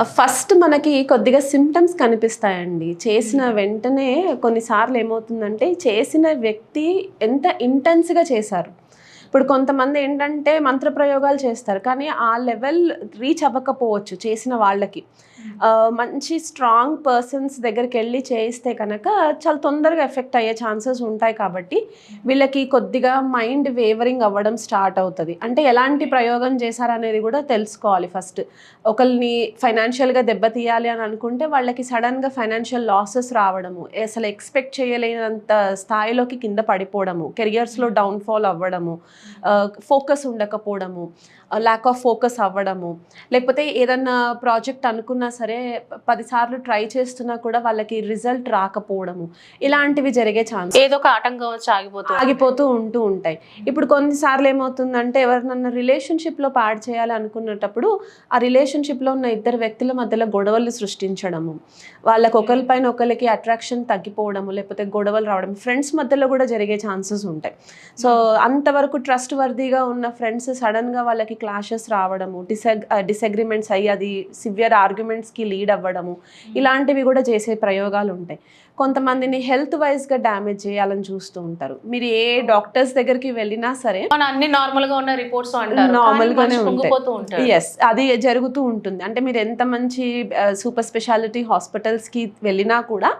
First మనకి కొద్దిగా symptoms కనిపిస్తాయండి. చేసిన వెంటనే కొన్నిసార్లు ఏమవుతుందంటే చేసిన వ్యక్తి ఎంత ఇంటెన్స్గా చేశారు. ఇప్పుడు కొంతమంది ఏంటంటే మంత్రప్రయోగాలు చేస్తారు. కానీ ఆ లెవెల్ రీచ్ అవ్వకపోవచ్చు చేసిన వాళ్ళకి. మంచి స్ట్రాంగ్ పర్సన్స్ దగ్గరికి వెళ్ళి చేయిస్తే కనుక చాలా తొందరగా ఎఫెక్ట్ అయ్యే ఛాన్సెస్ ఉంటాయి కాబట్టి వీళ్ళకి కొద్దిగా మైండ్ వేవరింగ్ అవ్వడం స్టార్ట్ అవుతుంది. అంటే ఎలాంటి ప్రయోగం చేశారనేది కూడా తెలుసుకోవాలి ఫస్ట్ ఒకరిని ఫైనాన్షియల్గా దెబ్బతీయాలి అని అనుకుంటే వాళ్ళకి సడన్గా ఫైనాన్షియల్ లాసెస్ రావడము అసలు ఎక్స్పెక్ట్ చేయలేనంత స్థాయిలోకి కింద పడిపోవడము కెరియర్స్లో డౌన్ఫాల్ అవ్వడము ఫోకస్ ఉండకపోవడము ల్యాక్ ఆఫ్ ఫోకస్ అవ్వడము లేకపోతే ఏదన్నా ప్రాజెక్ట్ అనుకున్నా సరే పదిసార్లు ట్రై చేస్తున్నా కూడా వాళ్ళకి రిజల్ట్ రాకపోవడము ఇలాంటివి జరిగే ఛాన్స్ ఏదో ఒక ఆటంకం వచ్చి ఆగిపోతుంది ఆగిపోతూ ఉంటూ ఉంటాయి. ఇప్పుడు కొన్నిసార్లు ఏమవుతుందంటే ఎవరినన్నా రిలేషన్షిప్లో పాడు చేయాలి అనుకున్నటప్పుడు ఆ రిలేషన్షిప్లో ఉన్న ఇద్దరు వ్యక్తుల మధ్యలో గొడవలు సృష్టించడము వాళ్ళకి ఒకరిపైన ఒకరికి అట్రాక్షన్ తగ్గిపోవడము లేకపోతే గొడవలు రావడం ఫ్రెండ్స్ మధ్యలో కూడా జరిగే ఛాన్సెస్ ఉంటాయి. సో అంతవరకు ట్రస్ట్ వర్దీగా ఉన్న ఫ్రెండ్స్ సడన్గా వాళ్ళకి క్లాషెస్ రావడము డిసగ్ డిసగ్రిమెంట్స్ అయ్యి అది సివియర్ ఆర్గ్యుమెంట్స్కి లీడ్ అవ్వడము ఇలాంటివి కూడా చేసే ప్రయోగాలు ఉంటాయి కొంతమందిని హెల్త్ వైజ్గా డ్యామేజ్ చేయాలని చూస్తూ ఉంటారు. మీరు ఏ డాక్టర్స్ దగ్గరికి వెళ్ళినా సరే మన అన్ని నార్మల్గా ఉన్న రిపోర్ట్స్ అంటారు Normal కానీ గానే మనిషి ఉంటాయి. ఎస్ అది జరుగుతూ ఉంటుంది. అంటే మీరు ఎంత మంచి సూపర్ స్పెషాలిటీ హాస్పిటల్స్కి వెళ్ళినా కూడా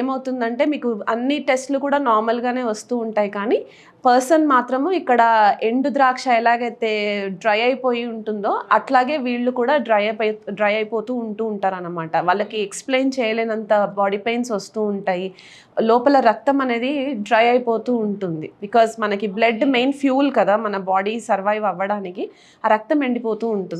ఏమవుతుందంటే మీకు అన్ని టెస్ట్లు కూడా నార్మల్గానే వస్తూ ఉంటాయి. కానీ పర్సన్ మాత్రము ఇక్కడ ఎండు ద్రాక్ష ఎలాగైతే డ్రై అయిపోయి ఉంటుందో అట్లాగే వీళ్ళు కూడా డ్రై అయిపోయి డ్రై అయిపోతూ ఉంటూ ఉంటారు అనమాట వాళ్ళకి ఎక్స్ప్లెయిన్ చేయలేనంత బాడీ పెయిన్స్ వస్తూ ఉంటాయి. లోపల రక్తం అనేది డ్రై అయిపోతూ ఉంటుంది. బికాజ్ మనకి బ్లడ్ మెయిన్ ఫ్యూల్ కదా మన బాడీ సర్వైవ్ అవ్వడానికి ఆ రక్తం ఎండిపోతూ ఉంటుంది.